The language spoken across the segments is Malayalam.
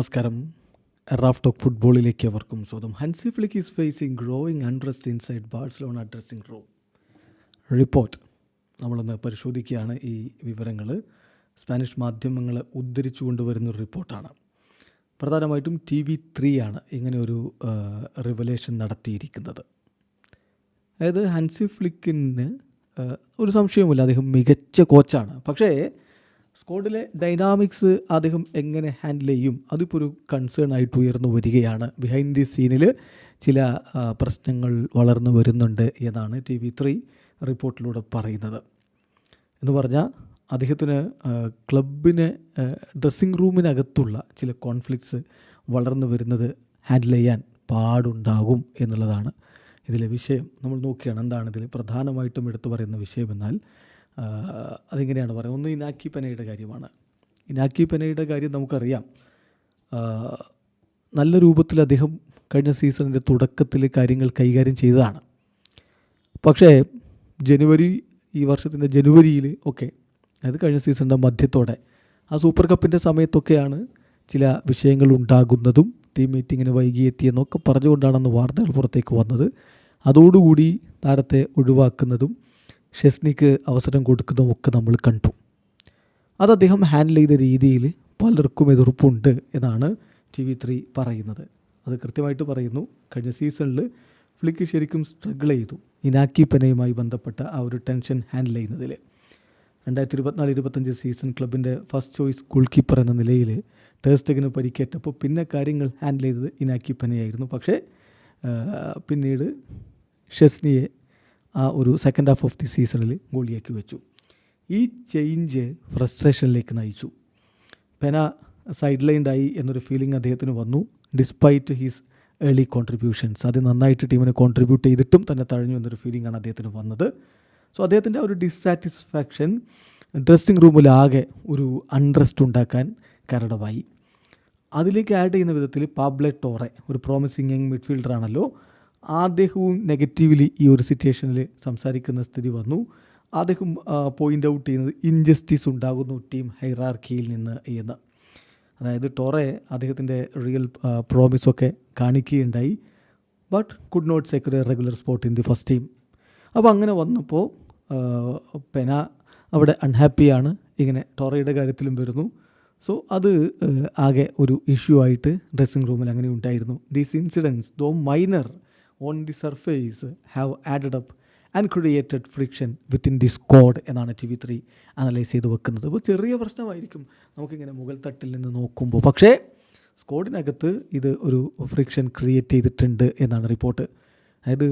നമസ്കാരം. റാഫ് ടോക്ക് ഫുട്ബോളിലേക്ക് അവർക്കും സ്വാഗതം. Hansi Flick is facing growing untrust inside Barcelona dressing room. Report. നമ്മളൊന്ന് പരിശോധിക്കുകയാണ് ഈ വിവരങ്ങൾ സ്പാനിഷ് മാധ്യമങ്ങൾ ഉദ്ധരിച്ചു കൊണ്ടുവരുന്ന ഒരു റിപ്പോർട്ടാണ്. പ്രധാനമായിട്ടും ടി വി ത്രീ ആണ് ഇങ്ങനെ ഒരു റിവലേഷൻ നടത്തിയിരിക്കുന്നത്. അതായത് ഹൻസി ഫ്ലിക്കിന് ഒരു സംശയവുമില്ല. അദ്ദേഹം മികച്ച കോച്ചാണ് പക്ഷേ സ്ക്വാഡിലെ ഡൈനാമിക്സ് അദ്ദേഹം എങ്ങനെ ഹാൻഡിൽ ചെയ്യും? അതിപ്പോൾ ഒരു കൺസേൺ ആയിട്ട് ഉയർന്നു വരികയാണ്. ബിഹൈൻഡ് ദി സീനിൽ ചില പ്രശ്നങ്ങൾ വളർന്നു വരുന്നുണ്ട് എന്നാണ് ടി വി ത്രീ റിപ്പോർട്ടിലൂടെ പറയുന്നത്. എന്ന് പറഞ്ഞാൽ അദ്ദേഹത്തിന് ക്ലബിന് ഡ്രസ്സിംഗ് റൂമിനകത്തുള്ള ചില കോൺഫ്ലിക്ട്സ് വളർന്നു വരുന്നത് ഹാൻഡിൽ ചെയ്യാൻ പാടുണ്ടാകും എന്നുള്ളതാണ് ഇതിലെ വിഷയം. നമ്മൾ നോക്കുകയാണ് എന്താണ് ഇതിൽ പ്രധാനമായിട്ടും എടുത്തു പറയുന്ന വിഷയം എന്നാൽ അതെങ്ങനെയാണ് പറയുന്നത് ഒന്ന് ഇനാക്കി പെനയുടെ കാര്യമാണ്. ഇനാക്കി പെനയുടെ കാര്യം നമുക്കറിയാം. നല്ല രൂപത്തിൽ അദ്ദേഹം കഴിഞ്ഞ സീസണിന്റെ തുടക്കത്തിൽ കാര്യങ്ങൾ കൈകാര്യം ചെയ്തതാണ്. പക്ഷേ ജനുവരി ഈ വർഷത്തിന്റെ ജനുവരിയിൽ ഒക്കെ അതായത് കഴിഞ്ഞ സീസണിന്റെ മധ്യത്തോടെ ആ സൂപ്പർ കപ്പിന്റെ സമയത്തൊക്കെയാണ് ചില വിഷയങ്ങൾ ഉണ്ടാകുന്നതും ടീം മീറ്റിങ്ങിന് വൈകിയെത്തിയെന്നൊക്കെ പറഞ്ഞുകൊണ്ടാണെന്ന് വാർത്തകൾ പുറത്തേക്ക് വന്നത്. അതോടുകൂടി താരത്തെ ഒഴിവാക്കുന്നതും ഷെസ്നിക്ക് അവസരം കൊടുക്കുന്നതും ഒക്കെ നമ്മൾ കണ്ടു. അത് അദ്ദേഹം ഹാൻഡിൽ ചെയ്ത രീതിയിൽ പലർക്കും എതിർപ്പുണ്ട് എന്നാണ് ടി വി ത്രീ പറയുന്നത്. അത് കൃത്യമായിട്ട് പറയുന്നു. കഴിഞ്ഞ സീസണിൽ ഫ്ലിക്ക് ശരിക്കും സ്ട്രഗിൾ ചെയ്തു. ഇനാക്കി പെനയുമായി ബന്ധപ്പെട്ട ആ ഒരു ടെൻഷൻ ഹാൻഡിൽ ചെയ്യുന്നതിൽ രണ്ടായിരത്തി ഇരുപത്തിനാല് ഇരുപത്തഞ്ച് സീസൺ ക്ലബിന്റെ ഫസ്റ്റ് ചോയ്സ് ഗോൾ കീപ്പർ എന്ന നിലയിൽ ടേസ്റ്റഗിന് പരിക്കേറ്റപ്പോൾ പിന്നെ കാര്യങ്ങൾ ഹാൻഡിൽ ചെയ്തത് ഇനാക്കി പെനയായിരുന്നു. പക്ഷേ പിന്നീട് ഷെസ്നിയെ ആ ഒരു സെക്കൻഡ് ഹാഫ് ഓഫ് ദി സീസണിൽ ഗോളിയാക്കി വെച്ചു. ഈ ചേഞ്ച് ഫ്രസ്ട്രേഷനിലേക്ക് നയിച്ചു. പെന സൈഡ് ലൈൻഡായി എന്നൊരു ഫീലിംഗ് അദ്ദേഹത്തിന് വന്നു. ഡിസ്പൈറ്റ് ഹീസ് ഏർലി കോൺട്രിബ്യൂഷൻസ് അത് നന്നായിട്ട് ടീമിന് കോൺട്രിബ്യൂട്ട് ചെയ്തിട്ടും തന്നെ തഴഞ്ഞു എന്നൊരു ഫീലിംഗ് ആണ് അദ്ദേഹത്തിന് വന്നത്. സോ അദ്ദേഹത്തിന്റെ ഒരു ഡിസ്സാറ്റിസ്ഫാക്ഷൻ ഡ്രസ്സിംഗ് റൂമിലാകെ ഒരു അൺട്രസ്റ്റ് ഉണ്ടാക്കാൻ കാരണമായി അതിലേക്ക് ആഡ് ചെയ്യുന്ന വിധത്തിൽ പാബ്ലെ ടോറെ ഒരു പ്രോമിസിങ് യങ് മിഡ്ഫീൽഡർ ആണല്ലോ അദ്ദേഹവും നെഗറ്റീവ്ലി ഈ ഒരു സിറ്റുവേഷനിൽ സംസാരിക്കുന്ന സ്ഥിതി വന്നു. അദ്ദേഹം പോയിന്റ് ഔട്ട് ചെയ്യുന്നത് ഇൻജസ്റ്റിസ് ഉണ്ടാകുന്നു ടീം ഹൈറാർക്കിയിൽ നിന്ന് എന്ന്. അതായത് ടോറെ അദ്ദേഹത്തിന്റെ റിയൽ പ്രോമിസൊക്കെ കാണിക്കുകയുണ്ടായി. But could not secure a regular spot in the first team അപ്പോൾ അങ്ങനെ വന്നപ്പോൾ പെന അവിടെ അൺഹാപ്പിയാണ് ഇങ്ങനെ ടോറയുടെ കാര്യത്തിലും വരുന്നു. സോ അത് ആകെ ഒരു ഇഷ്യൂ ആയിട്ട് ഡ്രസ്സിംഗ് റൂമിൽ അങ്ങനെ ഉണ്ടായിരുന്നു. These incidents though minor on the surface have added up and created friction within the squad എന്നാണ് ടി വി ത്രീ അനലൈസ് ചെയ്ത് വെക്കുന്നത്. അപ്പോൾ ചെറിയ പ്രശ്നമായിരിക്കും നമുക്കിങ്ങനെ മുകൾ തട്ടിൽ നിന്ന് നോക്കുമ്പോൾ. പക്ഷേ സ്ക്വാഡിനകത്ത് ഇത് ഒരു ഫ്രിക്ഷൻ ക്രിയേറ്റ് ചെയ്തിട്ടുണ്ട് എന്നാണ് റിപ്പോർട്ട് അതായത്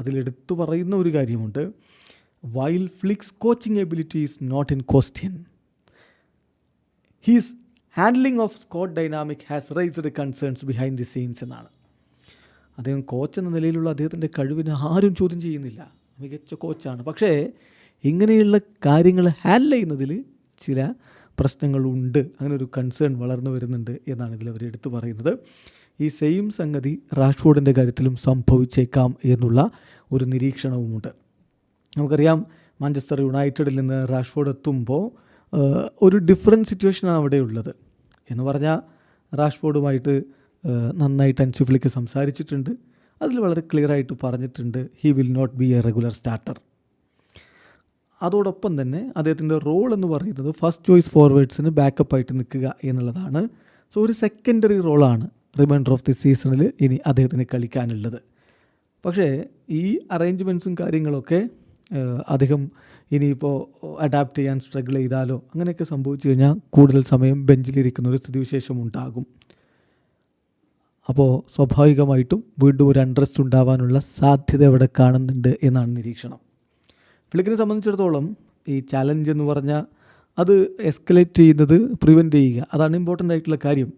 അതിലെടുത്തു പറയുന്ന ഒരു കാര്യമുണ്ട്. While Flick's coaching ability is not in question his handling of squad dynamic has raised concerns behind the scenes എന്നാണ്. അദ്ദേഹം കോച്ച് എന്ന നിലയിലുള്ള അദ്ദേഹത്തിന്റെ കഴിവിനെ ആരും ചോദ്യം ചെയ്യുന്നില്ല. മികച്ച കോച്ചാണ് പക്ഷേ ഇങ്ങനെയുള്ള കാര്യങ്ങൾ ഹാൻഡിൽ ചെയ്യുന്നതിൽ ചില പ്രശ്നങ്ങളുണ്ട്. അങ്ങനെ ഒരു കൺസേൺ വളർന്നു വരുന്നുണ്ട് എന്നാണ് ഇതിൽ അവർ എടുത്തു പറയുന്നത്. ഈ സെയിം സംഗതി റാഷ്ഫോർഡിന്റെ കാര്യത്തിലും സംഭവിച്ചേക്കാം എന്നുള്ള ഒരു നിരീക്ഷണവുമുണ്ട്. നമുക്കറിയാം മാഞ്ചസ്റ്റർ യുണൈറ്റഡിൽ നിന്ന് റാഷ്ഫോർഡ് എത്തുമ്പോൾ ഒരു ഡിഫറെന്റ് സിറ്റുവേഷനാണ് അവിടെ ഉള്ളത്. എന്ന് പറഞ്ഞാൽ റാഷ്ഫോർഡുമായിട്ട് നന്നായിട്ട് അൻസിഫ്ലിക്ക് സംസാരിച്ചിട്ടുണ്ട്. അതിൽ വളരെ ക്ലിയർ ആയിട്ട് പറഞ്ഞിട്ടുണ്ട് he will not be a regular starter അതോടൊപ്പം തന്നെ അദ്ദേഹത്തിന്റെ റോൾ എന്ന് പറയുന്നത് ഫസ്റ്റ് ചോയ്സ് ഫോർവേഡ്സിന് ബാക്കപ്പ് ആയിട്ട് നിൽക്കുക എന്നുള്ളതാണ്. സോ ഒരു സെക്കൻഡറി റോളാണ് റിമൈൻഡർ ഓഫ് ദി സീസണിൽ ഇനി അദ്ദേഹത്തിന് കളിക്കാനുള്ളത്. പക്ഷേ ഈ അറേഞ്ച്മെന്റ്സും കാര്യങ്ങളൊക്കെ അദ്ദേഹം ഇനിയിപ്പോൾ അഡാപ്റ്റ് ചെയ്യാൻ സ്ട്രഗിൾ ചെയ്താലോ അങ്ങനെയൊക്കെ സംഭവിച്ചു കഴിഞ്ഞാൽ കൂടുതൽ സമയം ബെഞ്ചിലിരിക്കുന്ന ഒരു സ്ഥിതിവിശേഷം ഉണ്ടാകും. അപ്പോൾ സ്വാഭാവികമായിട്ടും വീണ്ടും ഒരു അൺട്രസ്റ്റ് ഉണ്ടാവാനുള്ള സാധ്യത ഇവിടെ കാണുന്നുണ്ട് എന്നാണ് നിരീക്ഷണം. ഫ്ലിക്കിനെ സംബന്ധിച്ചിടത്തോളം ഈ ചലഞ്ച് എന്ന് പറഞ്ഞാൽ അത് എസ്കലേറ്റ് ചെയ്യുന്നത് പ്രിവെന്റ് ചെയ്യുക. അതാണ് ഇമ്പോർട്ടന്റ് ആയിട്ടുള്ള കാര്യം.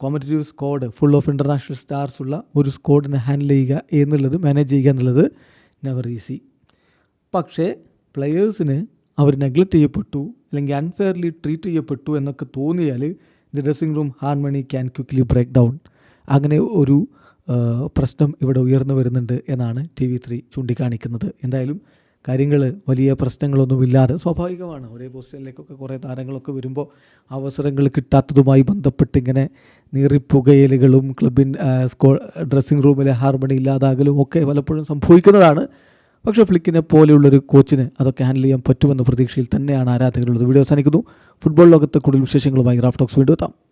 Competitive squad full of international stars ഉള്ള ഒരു സ്ക്വാഡിനെ ഹാൻഡിൽ ചെയ്യുക എന്നുള്ളത് മാനേജ് ചെയ്യുക എന്നുള്ളത് നെവർ ഈസി പക്ഷേ പ്ലെയേഴ്സിന് അവർ നെഗ്ലക്റ്റ് ചെയ്യപ്പെട്ടു അല്ലെങ്കിൽ അൺഫെയർലി ട്രീറ്റ് ചെയ്യപ്പെട്ടു എന്നൊക്കെ തോന്നിയാൽ the dressing room harmony can quickly break down അങ്ങനെ ഒരു പ്രശ്നം ഇവിടെ ഉയർന്നു വരുന്നുണ്ട് എന്നാണ് ടി വി ത്രീ ചൂണ്ടിക്കാണിക്കുന്നത്. എന്തായാലും കാര്യങ്ങൾ വലിയ പ്രശ്നങ്ങളൊന്നുമില്ലാതെ സ്വാഭാവികമാണ്. ഒരേ പൊസിഷനിലേക്കൊക്കെ കുറേ താരങ്ങളൊക്കെ വരുമ്പോൾ അവസരങ്ങൾ കിട്ടാത്തതുമായി ബന്ധപ്പെട്ട് ഇങ്ങനെ നീറിപ്പുകയലുകളും ക്ലബിൻ സ്കോ ഡ്രസ്സിംഗ് റൂമിലെ ഹാർമണി ഇല്ലാതാകലും ഒക്കെ പലപ്പോഴും സംഭവിക്കുന്നതാണ്. പക്ഷേ ഫ്ലിക്കിനെ പോലെയുള്ളൊരു കോച്ചിന് അതൊക്കെ ഹാൻഡിൽ ചെയ്യാൻ പറ്റുമെന്ന പ്രതീക്ഷയിൽ തന്നെയാണ് ആരാധകരുള്ളത്. വീഡിയോ അവസാനിക്കുന്നു. ഫുട്ബോൾ ലോകത്തെ കൂടുതൽ വിശേഷങ്ങളുമായി റാഫ്റ്റോക്സ് വീണ്ടും എത്താം.